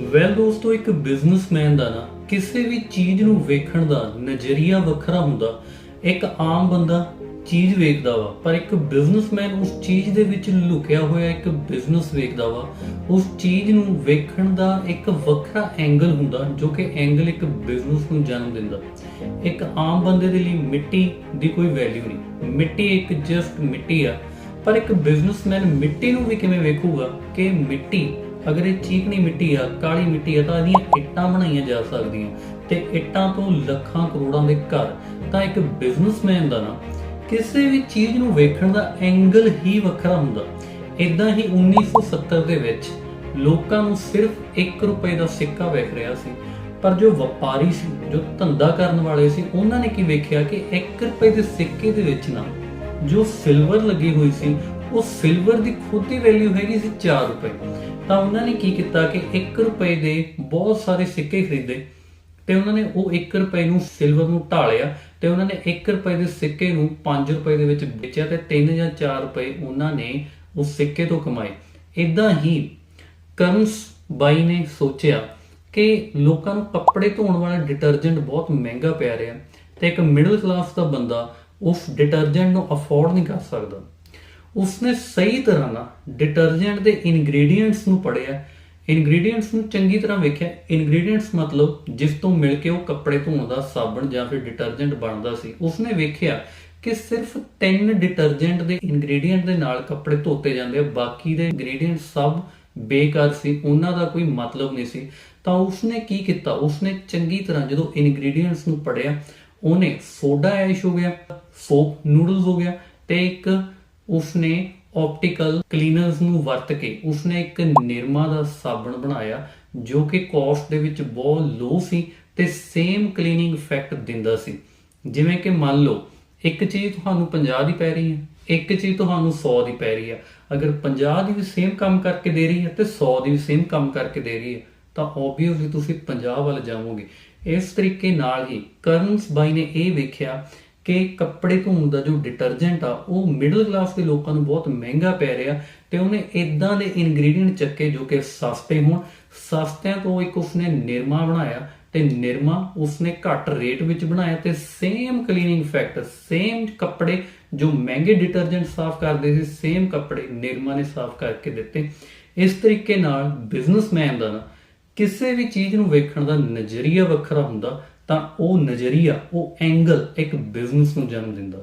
Well ਦੋਸਤੋ, ਇੱਕ businessman ਦਾ ਨਾ, ਕਿਸੇ ਵੀ ਚੀਜ਼ ਨੂੰ ਵੇਖਣ ਦਾ ਨਜ਼ਰੀਆ ਵੱਖਰਾ ਹੁੰਦਾ। ਇੱਕ ਆਮ ਬੰਦਾ ਚੀਜ਼ ਵੇਖਦਾ ਵਾ, ਪਰ ਇੱਕ ਬਿਜ਼ਨਸਮੈਨ ਉਸ ਚੀਜ਼ ਦੇ ਵਿੱਚ ਲੁਕਿਆ ਹੋਇਆ ਇੱਕ ਬਿਜ਼ਨਸ ਵੇਖਦਾ ਵਾ। ਉਸ ਚੀਜ਼ ਨੂੰ ਵੇਖਣ ਦਾ ਇੱਕ ਵੱਖਰਾ ਐਂਗਲ ਹੁੰਦਾ, ਜੋ ਕਿ ਐਂਗਲ ਇੱਕ ਬਿਜ਼ਨਸ ਨੂੰ ਜਨਮ ਦਿੰਦਾ। ਇੱਕ ਆਮ ਬੰਦੇ ਦੇ ਲਈ ਮਿੱਟੀ ਦੀ ਕੋਈ ਵੈਲਿਊ ਨਹੀਂ। ਮਿੱਟੀ ਇੱਕ ਜਸਟ ਮਿੱਟੀ ਆ, ਪਰ ਇੱਕ ਬਿਜ਼ਨਸਮੈਨ ਮਿੱਟੀ ਨੂੰ ਵੀ ਕਿਵੇਂ ਵੇਖੂਗਾ ਕਿ ਮਿੱਟੀ ਅਗਰ ਇਹ ਚੀਕਣੀ ਮਿੱਟੀ ਆ, ਕਾਲੀ ਮਿੱਟੀ ਆ, ਤਾਂ ਇਹਦੀਆਂ ਇੱਟਾਂ ਬਣਾਈਆਂ ਜਾ ਸਕਦੀਆਂ। ਤੇ ਇੱਟਾਂ ਤੋਂ ਲੱਖਾਂ ਕਰੋੜਾਂ ਦੇ ਘਰ। ਤਾਂ ਇੱਕ ਬਿਜ਼ਨਸਮੈਨ ਦਾ ਨਾ, ਕਿਸੇ ਵੀ ਚੀਜ਼ ਨੂੰ ਵੇਖਣ ਦਾ ਐਂਗਲ ਹੀ ਵੱਖਰਾ ਹੁੰਦਾ। ਇਦਾਂ ਹੀ 1970 ਦੇ ਵਿੱਚ ਲੋਕਾਂ ਨੂੰ ਸਿਰਫ 1 ਰੁਪਏ ਦਾ ਸਿੱਕਾ ਵੇਖ ਰਿਹਾ ਸੀ। ਪਰ ਜੋ ਵਪਾਰੀ ਸੀ, ਜੋ ਧੰਦਾ ਕਰਨ ਵਾਲੇ ਸੀ, ਉਹਨਾਂ ਨੇ ਕੀ ਵੇਖਿਆ ਕਿ 1 ਰੁਪਏ ਦੇ ਸਿੱਕੇ ਦੇ ਵਿੱਚ ਨਾ, ਜੋ ਸਿਲਵਰ ਲੱਗੀ ਹੋਈ ਸੀ ਉਹ ਸਿਲਵਰ ਦੀ ਖੁਦ ਦੀ ਵੈਲਿਊ ਹੈਗੀ ਸੀ 4 ਰੁਪਏ। ਤਾਂ ਉਹਨਾਂ ਨੇ ਕੀ ਕੀਤਾ ਕਿ 1 ਰੁਪਏ ਦੇ ਬਹੁਤ ਸਾਰੇ ਸਿੱਕੇ ਖਰੀਦੇ। ਤੇ ਉਹਨਾਂ ਨੇ ਉਹ 1 ਰੁਪਏ ਨੂੰ ਸਿਲਵਰ ਨੂੰ ਢਾਲਿਆ ਤੇ ਉਹਨਾਂ ਨੇ 1 ਰੁਪਏ ਦੇ ਸਿੱਕੇ ਨੂੰ 5 ਰੁਪਏ ਦੇ ਵਿੱਚ ਵੇਚਿਆ ਤੇ 3 ਜਾਂ 4 ਰੁਪਏ ਉਹਨਾਂ ਨੇ ਉਸ ਸਿੱਕੇ ਤੋਂ ਕਮਾਏ। ਇਦਾਂ ਹੀ ਕਰਨਸ ਬਾਈ ਨੇ ਸੋਚਿਆ ਕਿ ਲੋਕਾਂ ਨੂੰ ਕੱਪੜੇ ਧੋਣ ਵਾਲਾ ਡਿਟਰਜੈਂਟ ਬਹੁਤ ਮਹਿੰਗਾ ਪੈ ਰਿਹਾ ਤੇ ਇੱਕ ਮਿਡਲ ਕਲਾਸ ਦਾ ਬੰਦਾ ਉਸ ਡਿਟਰਜੈਂਟ ਨੂੰ ਅਫੋਰਡ ਨਹੀਂ ਕਰ ਸਕਦਾ। ਉਸਨੇ ਸਹੀ ਤਰ੍ਹਾਂ ਨਾਲ ਡਿਟਰਜੈਂਟ ਦੇ ਇਨਗਰੀਡੀਅੰਟਸ ਨੂੰ ਪੜਿਆ ਇਨਗਰੀਡੀਅੰਟਸ ਨੂੰ ਚੰਗੀ ਤਰ੍ਹਾਂ ਵੇਖਿਆ। ਇਨਗਰੀਡੀਅੰਟਸ ਮਤਲਬ ਜਿਸ ਤੋਂ ਮਿਲ ਕੇ ਉਹ ਕੱਪੜੇ ਧੋਣ ਦਾ, ਸਾਬਣ ਜਾਂ ਫਿਰ ਡਿਟਰਜੈਂਟ ਬਣਦਾ ਸੀ। ਉਸਨੇ ਵੇਖਿਆ ਕਿ ਸਿਰਫ ਤਿੰਨ ਡਿਟਰਜੈਂਟ ਦੇ ਇਨਗਰੀਡੀਅੰਟ ਦੇ ਨਾਲ ਕੱਪੜੇ ਧੋਤੇ ਜਾਂਦੇ ਆ। ਬਾਕੀ ਦੇ ਇਨਗਰੀਡੀਅੰਟ ਸਭ ਬੇਕਾਰ ਸੀ। ਉਹਨਾਂ ਦਾ ਕੋਈ ਮਤਲਬ ਨਹੀਂ ਸੀ। ਤਾਂ ਉਸਨੇ ਕੀ ਕੀਤਾ? ਉਸਨੇ ਚੰਗੀ ਤਰ੍ਹਾਂ ਜਦੋਂ ਇਨਗਰੀਡੀਅੰਟਸ ਨੂੰ ਪੜਿਆ ਉਹਨੇ ਸੋਡਾ ਐਸ਼ ਹੋ ਗਿਆ, ਸੋਪ ਨੂਡਲਸ ਹੋ ਗਿਆ ਤੇ ਇੱਕ ਉਸਨੇ ਆਪਟੀਕਲ ਕਲੀਨਰਸ ਨੂੰ ਵਰਤ ਕੇ ਉਸਨੇ ਇੱਕ ਨਿਰਮਾ ਦਾ ਸਾਬਣ ਬਣਾਇਆ, ਜੋ ਕਿ ਕਾਸਟ ਦੇ ਵਿੱਚ ਬਹੁਤ ਲੋ ਸੀ ਤੇ ਸੇਮ ਕਲੀਨਿੰਗ ਇਫੈਕਟ ਦਿੰਦਾ ਸੀ। ਜਿਵੇਂ ਕਿ ਮੰਨ ਲਓ, ਇੱਕ ਚੀਜ਼ ਤੁਹਾਨੂੰ 50 ਦੀ ਪੈ ਰਹੀ ਹੈ, ਇੱਕ ਚੀਜ਼ ਤੁਹਾਨੂੰ 100 ਦੀ ਪੈ ਰਹੀ ਹੈ। ਅਗਰ 50 ਦੀ ਵੀ ਸੇਮ ਕੰਮ ਕਰਕੇ ਦੇ ਰਹੀ ਹੈ ਤੇ 100 ਦੀ ਵੀ ਸੇਮ ਕੰਮ ਕਰਕੇ ਦੇ ਰਹੀ ਹੈ, ਤਾਂ ਆਬਵੀਅਸਲੀ ਤੁਸੀਂ 50 ਵੱਲ ਜਾਵੋਗੇ। ਇਸ ਤਰੀਕੇ ਨਾਲ ਹੀ ਕਰਨਸ ਬਾਈ ਨੇ ਇਹ ਵੇਖਿਆ ਕਿ ਕੱਪੜੇ ਧੋਣ ਦਾ ਜੋ ਡਿਟਰਜੈਂਟ ਆ, ਉਹ ਮਿਡਲ ਕਲਾਸ ਦੇ ਲੋਕਾਂ ਨੂੰ ਬਹੁਤ ਮਹਿੰਗਾ ਪੈ ਰਿਹਾ ਤੇ ਉਹਨੇ ਇਦਾਂ ਦੇ ਇਨਗਰੀਡੀਅੰਟ ਚੱਕੇ ਜੋ ਕਿ ਸਸਤੇ ਹੋਣ। ਸਸਤਿਆਂ ਤੋਂ ਇੱਕ ਉਸਨੇ ਨਿਰਮਾ ਬਣਾਇਆ ਤੇ ਨਿਰਮਾ ਉਸਨੇ ਘੱਟ ਰੇਟ ਵਿੱਚ ਬਣਾਇਆ ਤੇ ਸੇਮ ਕਲੀਨਿੰਗ ਇਫੈਕਟ ਸੇਮ ਕੱਪੜੇ ਜੋ ਮਹਿੰਗੇ ਡਿਟਰਜੈਂਟ ਸਾਫ਼ ਕਰਦੇ ਸੀ ਸੇਮ ਕੱਪੜੇ ਨਿਰਮਾ ਨੇ ਸਾਫ਼ ਕਰਕੇ ਦਿੱਤੇ। ਇਸ ਤਰੀਕੇ ਨਾਲ ਬਿਜ਼ਨਸਮੈਨ ਦਾ ਨਾ ਕਿਸੇ ਵੀ ਚੀਜ਼ ਨੂੰ ਵੇਖਣ ਦਾ ਨਜ਼ਰੀਆ ਵੱਖਰਾ ਹੁੰਦਾ। ਤਾਂ ਉਹ ਨਜ਼ਰੀਆ ਉਹ ਐਂਗਲ ਇੱਕ ਬਿਜ਼ਨਸ ਨੂੰ ਜਨਮ ਦਿੰਦਾ।